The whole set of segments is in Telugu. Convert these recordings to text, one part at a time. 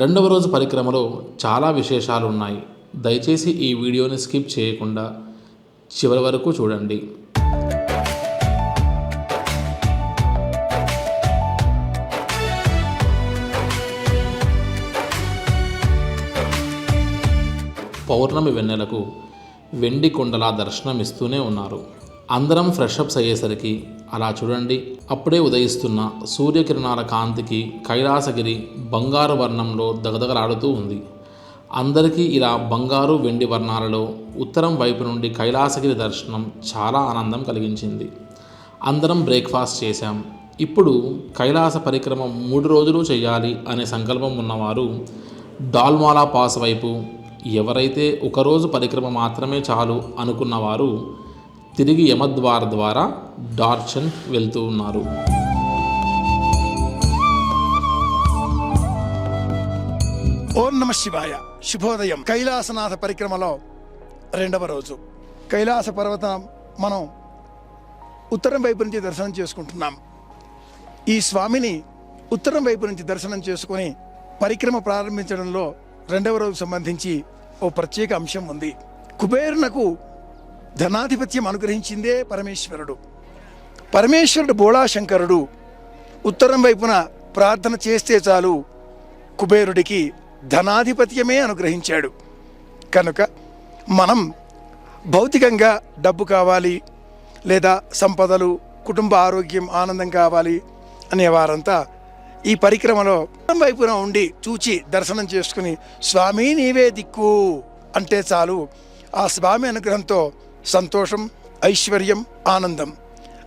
రెండవ రోజు పరిక్రమలో చాలా విశేషాలు ఉన్నాయి దయచేసి ఈ వీడియోని స్కిప్ చేయకుండా చివరి వరకు చూడండి. పౌర్ణమి వెన్నెలకు వెండి కొండలా దర్శనమిస్తూనే ఉన్నారు. అందరం ఫ్రెషప్స్ అయ్యేసరికి అలా చూడండి. అప్పుడే ఉదయిస్తున్న సూర్యకిరణాల కాంతికి కైలాసగిరి బంగారు వర్ణంలో దగదగలాడుతూ ఉంది. అందరికీ ఇలా బంగారు వెండి వర్ణాలలో ఉత్తరం వైపు నుండి కైలాసగిరి దర్శనం చాలా ఆనందం కలిగించింది. అందరం బ్రేక్ఫాస్ట్ చేశాం. ఇప్పుడు కైలాస పరిక్రమ మూడు రోజులు చేయాలి అనే సంకల్పం ఉన్నవారు డాల్మాలా పాస్ వైపు ఎవరైతే ఒకరోజు పరిక్రమ మాత్రమే చాలు అనుకున్నవారు తిరిగి యమద్వార ద్వారా డార్చన్ వెళ్తూ ఉన్నారు. ఓం నమ శివాయ. శుభోదయం. కైలాసనాథ పరిక్రమలో రెండవ రోజు. కైలాస పర్వతం మనం ఉత్తరం వైపు నుంచి దర్శనం చేసుకుంటున్నాం. ఈ స్వామిని ఉత్తరం వైపు నుంచి దర్శనం చేసుకొని పరిక్రమ ప్రారంభించడంలో రెండవ రోజు సంబంధించి ఓ ప్రత్యేక అంశం ఉంది. కుబేరునకు ధనాధిపత్యం అనుగ్రహించిందే పరమేశ్వరుడు. పరమేశ్వరుడు బోళాశంకరుడు. ఉత్తరం వైపున ప్రార్థన చేస్తే చాలు కుబేరుడికి ధనాధిపత్యమే అనుగ్రహించాడు. కనుక మనం భౌతికంగా డబ్బు కావాలి లేదా సంపదలు కుటుంబ ఆరోగ్యం ఆనందం కావాలి అనేవారంతా ఈ పరిక్రమలో వైపున ఉండి చూచి దర్శనం చేసుకుని స్వామి నీవే దిక్కు అంటే చాలు. ఆ స్వామి అనుగ్రహంతో సంతోషం ఐశ్వర్యం ఆనందం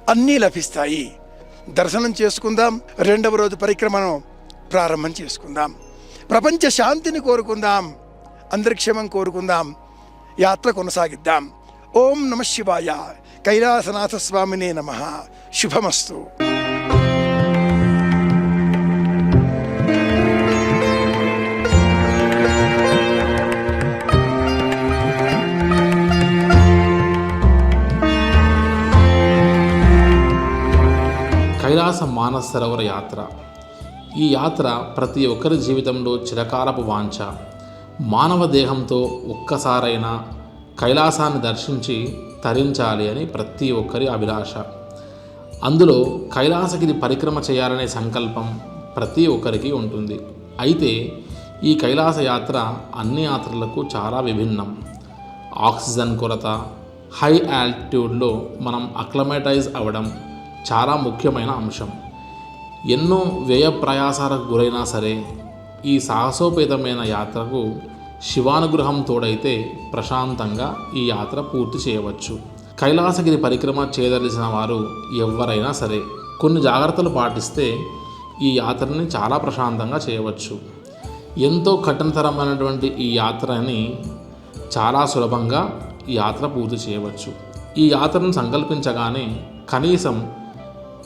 అన్నీ లభిస్తాయి. దర్శనం చేసుకుందాం రెండవ రోజు పరిక్రమను ప్రారంభం చేసుకుందాం. ప్రపంచ శాంతిని కోరుకుందాం అందరి క్షేమం కోరుకుందాం యాత్ర కొనసాగిద్దాం. ఓం నమ శివాయ. కైలాసనాథ స్వామినే నమ. శుభమస్తు. కైలాస మానసరోవర యాత్ర. ఈ యాత్ర ప్రతి ఒక్కరి జీవితంలో చిరకాలపు వాంఛ. మానవ దేహంతో ఒక్కసారైనా కైలాసాన్ని దర్శించి తరించాలి అని ప్రతి ఒక్కరి అభిలాష. అందులో కైలాసగిరి పరిక్రమ చేయాలనే సంకల్పం ప్రతి ఒక్కరికి ఉంటుంది. అయితే ఈ కైలాస యాత్ర అన్ని యాత్రలకు చాలా విభిన్నం. ఆక్సిజన్ కొరత హై ఆల్టిట్యూడ్లో మనం అక్లమేటైజ్ అవ్వడం చాలా ముఖ్యమైన అంశం. ఎన్నో వ్యయ ప్రయాసాలకు గురైనా సరే ఈ సాహసోపేతమైన యాత్రకు శివానుగ్రహం తోడైతే ప్రశాంతంగా ఈ యాత్ర పూర్తి చేయవచ్చు. కైలాసగిరి పరిక్రమ చేయదలిసిన వారు ఎవరైనా సరే కొన్ని జాగ్రత్తలు పాటిస్తే ఈ యాత్రని చాలా ప్రశాంతంగా చేయవచ్చు. ఎంతో కఠినతరమైనటువంటి ఈ యాత్రని చాలా సులభంగా ఈ యాత్ర పూర్తి చేయవచ్చు. ఈ యాత్రను సంకల్పించగానే కనీసం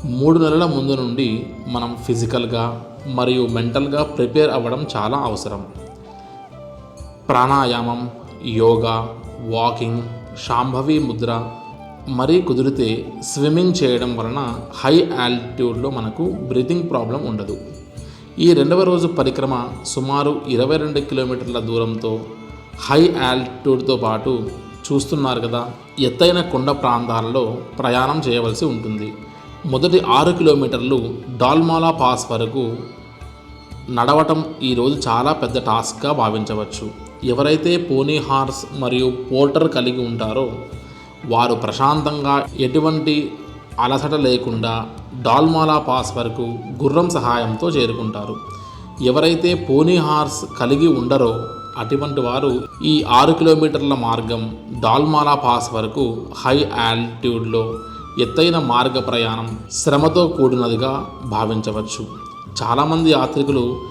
మూడు నెలల ముందు నుండి మనం ఫిజికల్గా మరియు మెంటల్గా ప్రిపేర్ అవ్వడం చాలా అవసరం. ప్రాణాయామం యోగా వాకింగ్ శాంభవి ముద్ర మరీ కుదిరితే స్విమ్మింగ్ చేయడం వలన హై ఆల్టిట్యూడ్లో మనకు బ్రీతింగ్ ప్రాబ్లం ఉండదు. ఈ రెండవ రోజు పరిక్రమ సుమారు ఇరవై రెండు కిలోమీటర్ల దూరంతో హై ఆల్టిట్యూడ్తో పాటు చూస్తున్నారు కదా ఎత్తైన కొండ ప్రాంతాలలో ప్రయాణం చేయవలసి ఉంటుంది. మొదటి ఆరు కిలోమీటర్లు డాల్మాలా పాస్ వరకు నడవటం ఈరోజు చాలా పెద్ద టాస్క్గా భావించవచ్చు. ఎవరైతే పోనీ హార్స్ మరియు పోర్టర్ కలిగి ఉంటారో వారు ప్రశాంతంగా ఎటువంటి అలసట లేకుండా డాల్మాలా పాస్ వరకు గుర్రం సహాయంతో చేరుకుంటారు. ఎవరైతే పోనీ హార్స్ కలిగి ఉండరో అటువంటి వారు ఈ ఆరు కిలోమీటర్ల మార్గం డాల్మాలా పాస్ వరకు హై ఆల్టిట్యూడ్లో ఎత్తైన మార్గ ప్రయాణం శ్రమతో కూడినదిగా భావించవచ్చు. చాలామంది యాత్రికులు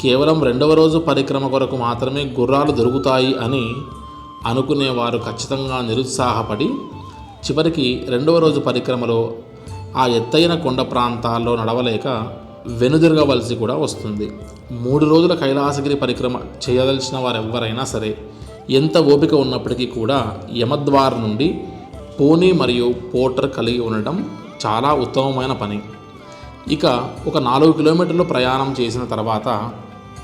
కేవలం రెండవ రోజు పరిక్రమ కొరకు మాత్రమే గుర్రాలు దొరుకుతాయి అని అనుకునేవారు ఖచ్చితంగా నిరుత్సాహపడి చివరికి రెండవ రోజు పరిక్రమలో ఆ ఎత్తైన కొండ ప్రాంతాల్లో నడవలేక వెనుదిరగవలసి కూడా వస్తుంది. మూడు రోజుల కైలాసగిరి పరిక్రమ చేయదలిచిన వారెవ్వరైనా సరే ఎంత ఓపిక ఉన్నప్పటికీ కూడా యమద్వార్ నుండి పోనీ మరియు పోర్టర్ కలిగి ఉండటం చాలా ఉత్తమమైన పని. ఇక ఒక నాలుగు కిలోమీటర్లు ప్రయాణం చేసిన తర్వాత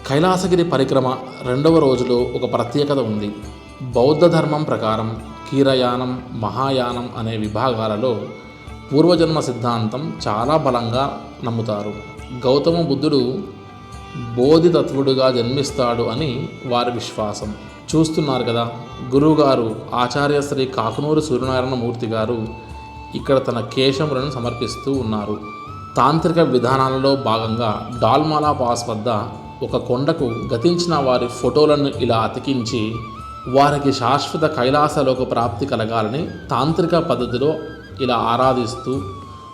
కైలాసగిరి పరిక్రమ రెండవ రోజులో ఒక ప్రత్యేకత ఉంది. బౌద్ధ ధర్మం ప్రకారం కీరయానం మహాయానం అనే విభాగాలలో పూర్వజన్మ సిద్ధాంతం చాలా బలంగా నమ్ముతారు. గౌతమ బుద్ధుడు బోధితత్వుడుగా జన్మిస్తాడు అని వారి విశ్వాసం. చూస్తున్నారు కదా. గురువుగారు ఆచార్య శ్రీ కాకునూరు సూర్యనారాయణ మూర్తి గారు ఇక్కడ తన కేశములను సమర్పిస్తూ ఉన్నారు. తాంత్రిక విధానాలలో భాగంగా డాల్మాలా పాస్ వద్ద ఒక కొండకు గతించిన వారి ఫోటోలను ఇలా అతికించి వారికి శాశ్వత కైలాసలోక ప్రాప్తి కలగాలని తాంత్రిక పద్ధతిలో ఇలా ఆరాధిస్తూ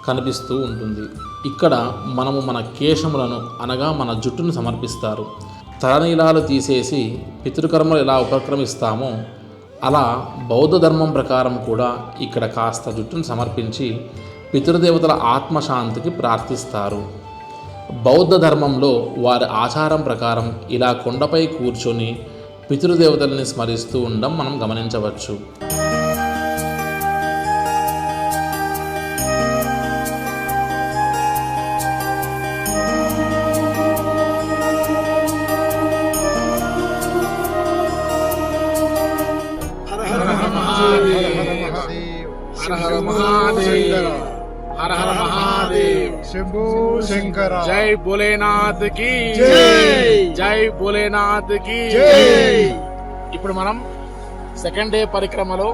కనిపిస్తూ ఉంటుంది. ఇక్కడ మనము మన కేశములను అనగా మన జుట్టును సమర్పిస్తారు. తలనీలాలు తీసేసి పితృకర్మలు ఎలా ఉపక్రమిస్తామో అలా బౌద్ధ ధర్మం ప్రకారం కూడా ఇక్కడ కాస్త జుట్టును సమర్పించి పితృదేవతల ఆత్మశాంతికి ప్రార్థిస్తారు. బౌద్ధ ధర్మంలో వారి ఆచారం ప్రకారం ఇలా కొండపై కూర్చొని పితృదేవతల్ని స్మరిస్తూ ఉండడం మనం గమనించవచ్చు. శంభో శంకర జై భోలేనాథ్కి జై. భోలేనాథ్కి. ఇప్పుడు మనం second day పరిక్రమలో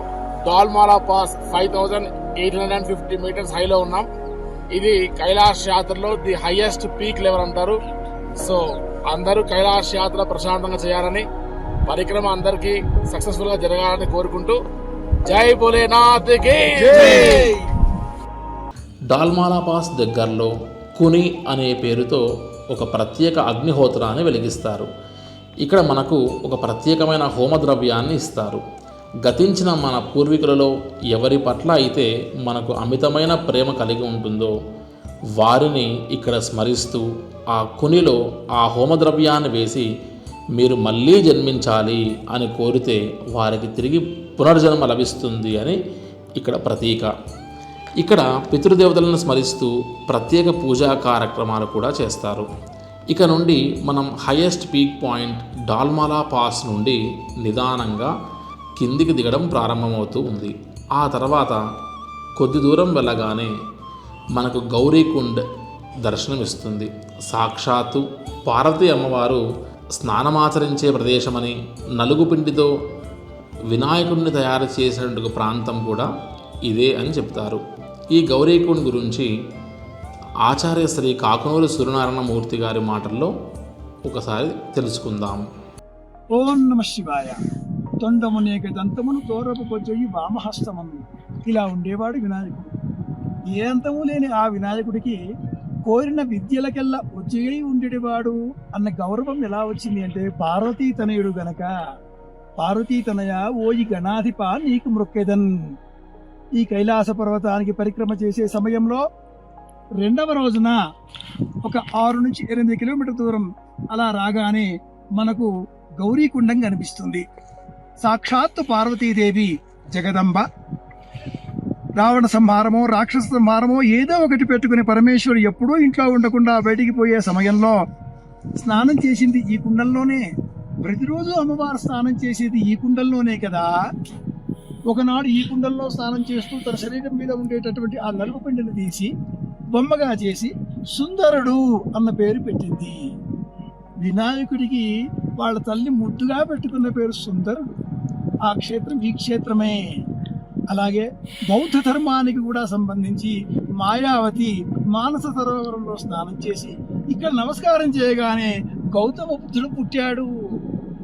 Dolma La pass five thousand eight hundred and fifty meters హైలో ఉన్నాం ఇది కైలాష్ యాత్రలో ది హైయెస్ట్ పీక్ లెవెల్ అంటారు సో అందరూ కైలాష్ యాత్ర ప్రశాంతంగా చేయాలని పరిక్రమ అందరికీ సక్సెస్ఫుల్గా జరగాలని కోరుకుంటూ జై భోలేనాథ్కి జై. డాల్మాలా పాస్ దగ్గరలో కుని అనే పేరుతో ఒక ప్రత్యేక అగ్నిహోత్రాన్ని వెలిగిస్తారు. ఇక్కడ మనకు ఒక ప్రత్యేకమైన హోమద్రవ్యాన్ని ఇస్తారు. గతించిన మన పూర్వీకులలో ఎవరి పట్ల అయితే మనకు అమితమైన ప్రేమ కలిగి ఉంటుందో వారిని ఇక్కడ స్మరిస్తూ ఆ కునిలో ఆ హోమద్రవ్యాన్ని వేసి మీరు మళ్ళీ జన్మించాలి అని కోరితే వారికి తిరిగి పునర్జన్మ లభిస్తుంది అని ఇక్కడ ప్రతీక. ఇక్కడ పితృదేవతలను స్మరిస్తూ ప్రత్యేక పూజా కార్యక్రమాలు కూడా చేస్తారు. ఇక నుండి మనం highest peak point Dolma La pass నుండి నిదానంగా కిందికి దిగడం ప్రారంభమవుతూ ఉంది. ఆ తర్వాత కొద్ది దూరం వెళ్ళగానే మనకు గౌరీకుండ్ దర్శనమిస్తుంది. సాక్షాత్తు పార్వతీ అమ్మవారు స్నానమాచరించే ప్రదేశమని నలుగుపిండితో వినాయకుడిని తయారు చేసినటువంటి ప్రాంతం కూడా ఇదే అని చెప్తారు. ఈ గౌరీకుడి గురించి ఆచార్య శ్రీ కాకునూరు సూర్యనారాయణమూర్తి గారి మాటల్లో ఒకసారి తెలుసుకుందాం. ఓం నమ శివాయ. తొండమునేక దంతమును దూరపు పొజ్జయి వామహస్తమను. ఇలా ఉండేవాడు వినాయకుడు. ఏ అంతము లేని ఆ వినాయకుడికి కోరిన విద్యలకెల్లా ఉజ్జయి ఉండేవాడు అన్న గౌరవం ఎలా వచ్చింది అంటే పార్వతీ తనయుడు గనక పార్వతీ తనయ ఓయి గణాధిప నీకు మృక్కెదన్. ఈ కైలాస పర్వతానికి పరిక్రమ చేసే సమయంలో రెండవ రోజున ఒక ఆరు నుంచి ఎనిమిది కిలోమీటర్ దూరం అలా రాగానే మనకు గౌరీకుండం కనిపిస్తుంది. సాక్షాత్తు పార్వతీదేవి జగదంబ. రావణ సంహారమో రాక్షస సంహారమో ఏదో ఒకటి పెట్టుకుని పరమేశ్వరుడు ఎప్పుడూ ఇంట్లో ఉండకుండా బయటికి పోయే సమయంలో స్నానం చేసింది ఈ కుండంలోనే. ప్రతిరోజు అమ్మవారు స్నానం చేసేది ఈ కుండంలోనే కదా. ఒకనాడు ఈ కుండంలో స్నానం చేస్తూ తన శరీరం మీద ఉండేటటువంటి ఆ నలుగు పిండిని తీసి బొమ్మగా చేసి సుందరుడు అన్న పేరు పెట్టింది. వినాయకుడికి వాళ్ళ తల్లి ముద్దుగా పెట్టుకున్న పేరు సుందరుడు. ఆ క్షేత్రం ఈ క్షేత్రమే. అలాగే బౌద్ధ ధర్మానికి కూడా సంబంధించి మాయావతి మానస సరోవరంలో స్నానం చేసి ఇక్కడ నమస్కారం చేయగానే గౌతమ బుద్ధుడు పుట్టాడు.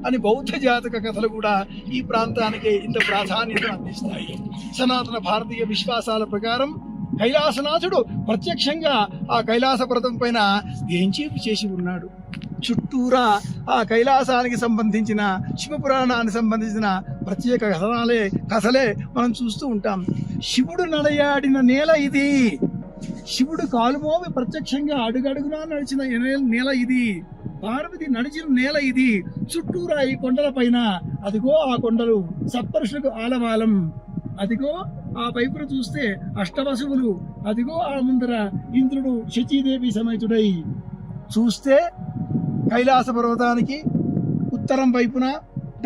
అని బౌద్ధ జాతక కథలు కూడా ఈ ప్రాంతానికి ఇంత ప్రాధాన్యత అందిస్తాయి. సనాతన భారతీయ విశ్వాసాల ప్రకారం కైలాసనాథుడు ప్రత్యక్షంగా ఆ కైలాస పర్వతం పైన వేంచేపు చేసి ఉన్నాడు? చుట్టూరా ఆ కైలాసానికి సంబంధించిన శివపురాణానికి సంబంధించిన ప్రత్యేక కథనాలే కథలే మనం చూస్తూ ఉంటాం. శివుడు నడయాడిన నేల ఇది. శివుడు కాలుమోవి ప్రత్యక్షంగా అడుగడుగునా నడిచిన నేల ఇది. పార్వతి నడిచిన నేల ఇది. చుట్టూరా ఈ కొండల పైన అదిగో ఆ కొండలు. సప్తరుషులకు ఆలవాలం. అదిగో ఆ వైపున చూస్తే అష్టవశువులు అదిగో ఆ ముందర ఇంద్రుడు శచీదేవి సమేతుడై. చూస్తే కైలాస పర్వతానికి ఉత్తరం వైపున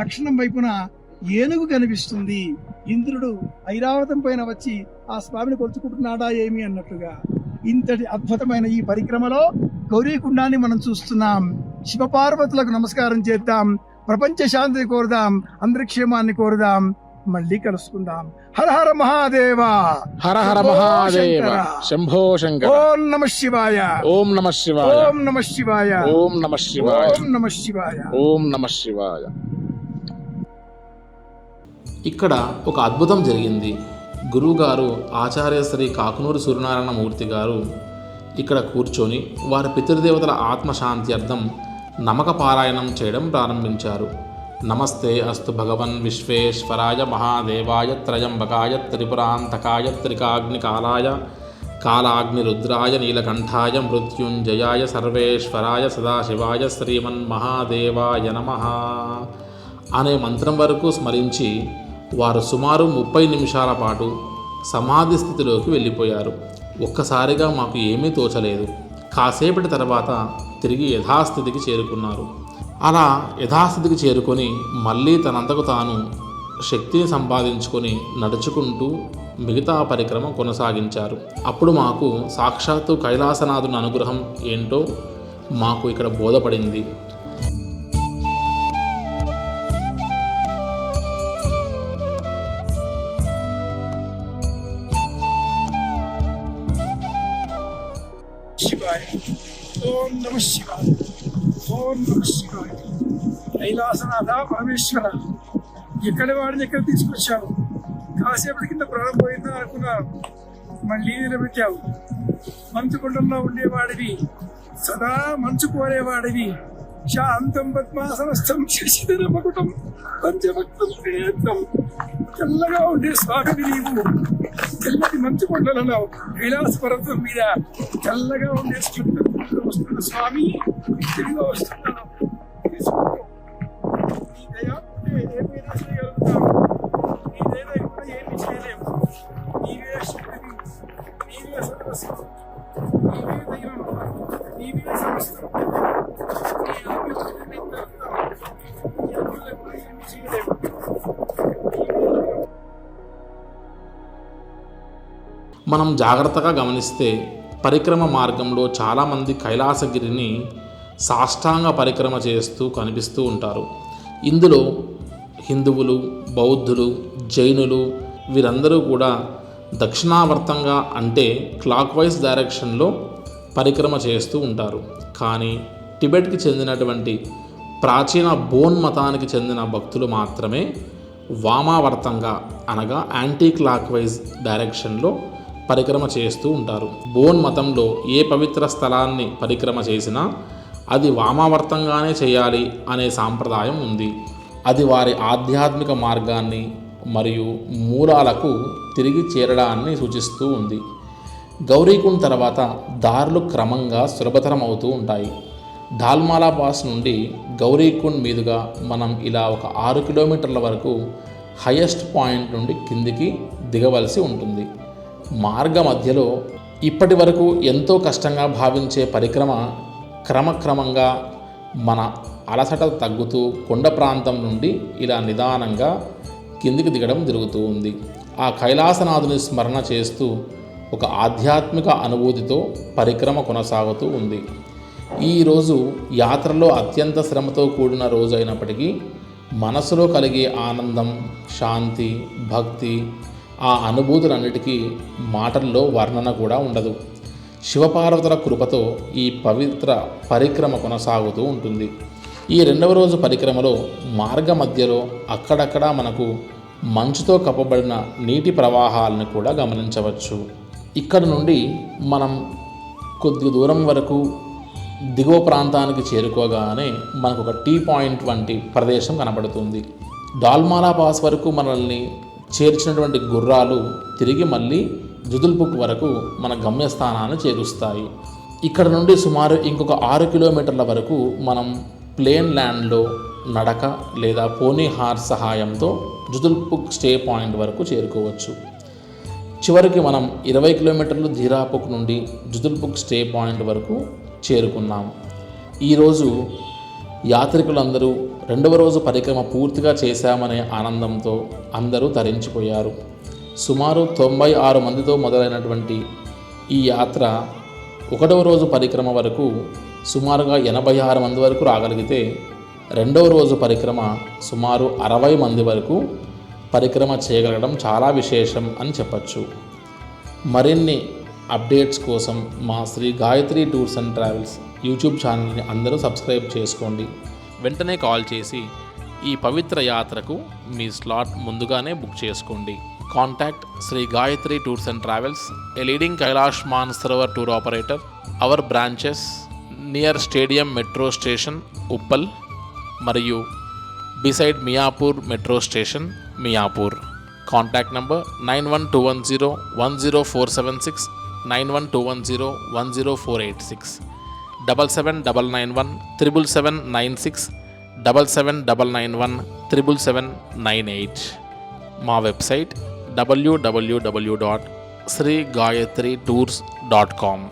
దక్షిణం వైపున ఏనుగు కనిపిస్తుంది. ఇంద్రుడు ఐరావతం పైన వచ్చి ఆ స్వామిని కొలుచుకుంటున్నాడా ఏమి అన్నట్లుగా. ఇంతటి అద్భుతమైన ఈ పరిక్రమలో గౌరీకుండాన్ని మనం చూస్తున్నాం. శివపార్వతులకు నమస్కారం చేద్దాం. ప్రపంచ శాంతిని కోరుదాం. అందరి క్షేమాన్ని కోరుదాం. మళ్ళీ కలుసుకుందాం. హర హర మహాదేవ. హర హర మహాదేవ. శంభో శంకర. ఓం నమ శివాయ. ఓం నమ శివాయ. ఓం నమ శివాయ. ఓం నమ శివాయ. ఓం నమ శివాయ. ఓం నమ శివాయ. ఇక్కడ ఒక అద్భుతం జరిగింది. గురువుగారు ఆచార్య శ్రీ కాకునూరు సూర్యనారాయణ మూర్తి గారు ఇక్కడ కూర్చొని వారి పితృదేవతల ఆత్మశాంతి అర్థం నమక పారాయణం చేయడం ప్రారంభించారు. నమస్తే అస్తు భగవన్ విశ్వేశ్వరాయ మహాదేవాయ త్రయంబకాయ త్రిపురాంతకాయ త్రికాగ్నికాలాయ కాలాగ్నిరుద్రాయ నీలకంఠాయ మృత్యుంజయాయ సర్వేశ్వరాయ సదాశివాయ శ్రీమన్మహాదేవాయ నమ అనే మంత్రం వరకు స్మరించి వారు సుమారు ముప్పై నిమిషాల పాటు సమాధి స్థితిలోకి వెళ్ళిపోయారు. ఒక్కసారిగా మాకు ఏమీ తోచలేదు. కాసేపటి తర్వాత తిరిగి యథాస్థితికి చేరుకున్నారు. అలా యథాస్థితికి చేరుకొని మళ్ళీ తనంతకు తాను శక్తిని సంపాదించుకొని నడుచుకుంటూ మిగతా పరిక్రమ కొనసాగించారు. అప్పుడు మాకు సాక్షాత్తు కైలాసనాథుని అనుగ్రహం ఏంటో మాకు ఇక్కడ బోధపడింది. శివాయ. ఓం నమ శివాయ. ఓం నమ శివాయ. కైలాసనాథ పరమేశ్వర. ఎక్కడ వాడిని ఎక్కడ తీసుకొచ్చావు? కాసేపటి కింద ప్రాణం పోయిందా అనుకున్నాను మళ్ళీ నిలబెట్టావు. మంచు కొండల్లో ఉండేవాడివి. సదా మంచు కోరేవాడివి శాంతం పద్మాసనస్థం శశిధర మకుటం పంచభక్తం త్రినేత్రం తెల్లగా ఉండే స్వామిని నీవు. తెల్లటి మంచు కొండలలో కైలాస పర్వతం మీద తెల్లగా ఉండే స్కందం వస్తున్న స్వామి తిరిగి వస్తున్నాను. మనం జాగ్రత్తగా గమనిస్తే పరిక్రమ మార్గంలో చాలామంది కైలాసగిరిని సాష్టాంగ పరిక్రమ చేస్తూ కనిపిస్తూ ఉంటారు. ఇందులో హిందువులు బౌద్ధులు జైనులు వీరందరూ కూడా దక్షిణావర్తంగా అంటే క్లాక్ వైజ్ డైరెక్షన్లో పరిక్రమ చేస్తూ ఉంటారు. కానీ టిబెట్కి చెందినటువంటి ప్రాచీన బోన్ మతానికి చెందిన భక్తులు మాత్రమే వామావర్తంగా అనగా యాంటీ క్లాక్ వైజ్ డైరెక్షన్లో పరిక్రమ చేస్తూ ఉంటారు. బోన్ మతంలో ఏ పవిత్ర స్థలాన్ని పరిక్రమ చేసినా అది వామావర్తంగానే చేయాలి అనే సాంప్రదాయం ఉంది. అది వారి ఆధ్యాత్మిక మార్గాన్ని మరియు మూలాలకు తిరిగి చేరడాన్ని సూచిస్తూ ఉంది. గౌరీకుండ్ తర్వాత దారులు క్రమంగా సులభతరం అవుతూ ఉంటాయి. డాల్మాలా పాస్ నుండి గౌరీకుండ్ మీదుగా మనం ఇలా ఒక ఆరు కిలోమీటర్ల వరకు హయెస్ట్ పాయింట్ నుండి కిందికి దిగవలసి ఉంటుంది. మార్గ మధ్యలో ఇప్పటి వరకు ఎంతో కష్టంగా భావించే పరిక్రమ క్రమక్రమంగా మన అలసట తగ్గుతూ కొండ ప్రాంతం నుండి ఇలా నిదానంగా కిందికి దిగడం జరుగుతూ ఉంది. ఆ కైలాసనాథుని స్మరణ చేస్తూ ఒక ఆధ్యాత్మిక అనుభూతితో పరిక్రమ కొనసాగుతూ ఉంది. ఈరోజు యాత్రలో అత్యంత శ్రమతో కూడిన రోజు అయినప్పటికీ మనసులో కలిగే ఆనందం శాంతి భక్తి ఆ అనుభూతులన్నిటికీ మాటల్లో వర్ణన కూడా ఉండదు. శివపార్వతుల కృపతో ఈ పవిత్ర పరిక్రమ కొనసాగుతూ ఉంటుంది. ఈ రెండవ రోజు పరిక్రమలో మార్గ మధ్యలో అక్కడక్కడ మనకు మంచుతో కప్పబడిన నీటి ప్రవాహాలను కూడా గమనించవచ్చు. ఇక్కడ నుండి మనం కొద్ది దూరం వరకు దిగువ ప్రాంతానికి చేరుకోగానే మనకు ఒక టీ పాయింట్ వంటి ప్రదేశం కనబడుతుంది. డాల్మాలా పాస్ వరకు మనల్ని చేర్చినటువంటి గుర్రాలు తిరిగి మళ్ళీ జుదుల్పుక్ వరకు మన గమ్యస్థానాన్ని చేరుస్తాయి. ఇక్కడ నుండి సుమారు ఇంకొక ఆరు కిలోమీటర్ల వరకు మనం ప్లేన్ ల్యాండ్లో నడక లేదా పోనీ హార్ సహాయంతో జుదుల్పుక్ స్టే పాయింట్ వరకు చేరుకోవచ్చు. చివరికి మనం ఇరవై కిలోమీటర్లు ధీరాపుక్ నుండి జుదుల్పుక్ స్టే పాయింట్ వరకు చేరుకున్నాం. ఈరోజు యాత్రికులందరూ రెండవ రోజు పరిక్రమ పూర్తిగా చేశామనే ఆనందంతో అందరూ తరించిపోయారు. సుమారు తొంభై ఆరు మందితో మొదలైనటువంటి ఈ యాత్ర ఒకటవ రోజు పరిక్రమ వరకు సుమారుగా ఎనభై ఆరు మంది వరకు రాగలిగితే రెండవ రోజు పరిక్రమ సుమారు అరవై మంది వరకు పరిక్రమ చేయగలగడం చాలా విశేషం అని చెప్పచ్చు. మరిన్ని అప్డేట్స్ కోసం మా Shri Gayatri tours and travels YouTube ఛానల్ని అందరూ సబ్స్క్రైబ్ చేసుకోండి. వెంటనే కాల్ చేసి ఈ పవిత్ర యాత్రకు మీ స్లాట్ ముందుగానే బుక్ చేసుకోండి. Contact Shri Gayatri tours and travels a leading Kailash Mansarovar tour operator our branches near stadium metro station Uppal మరియు beside Miyapur metro station Miyapur. Contact number nine one two one zero one zero four seven six nine one two one zero one zero four eight six. Double seven double nine one triple seven nine six double seven double nine one triple seven nine eight మా website W W W dot Shri Gayatri tours dot com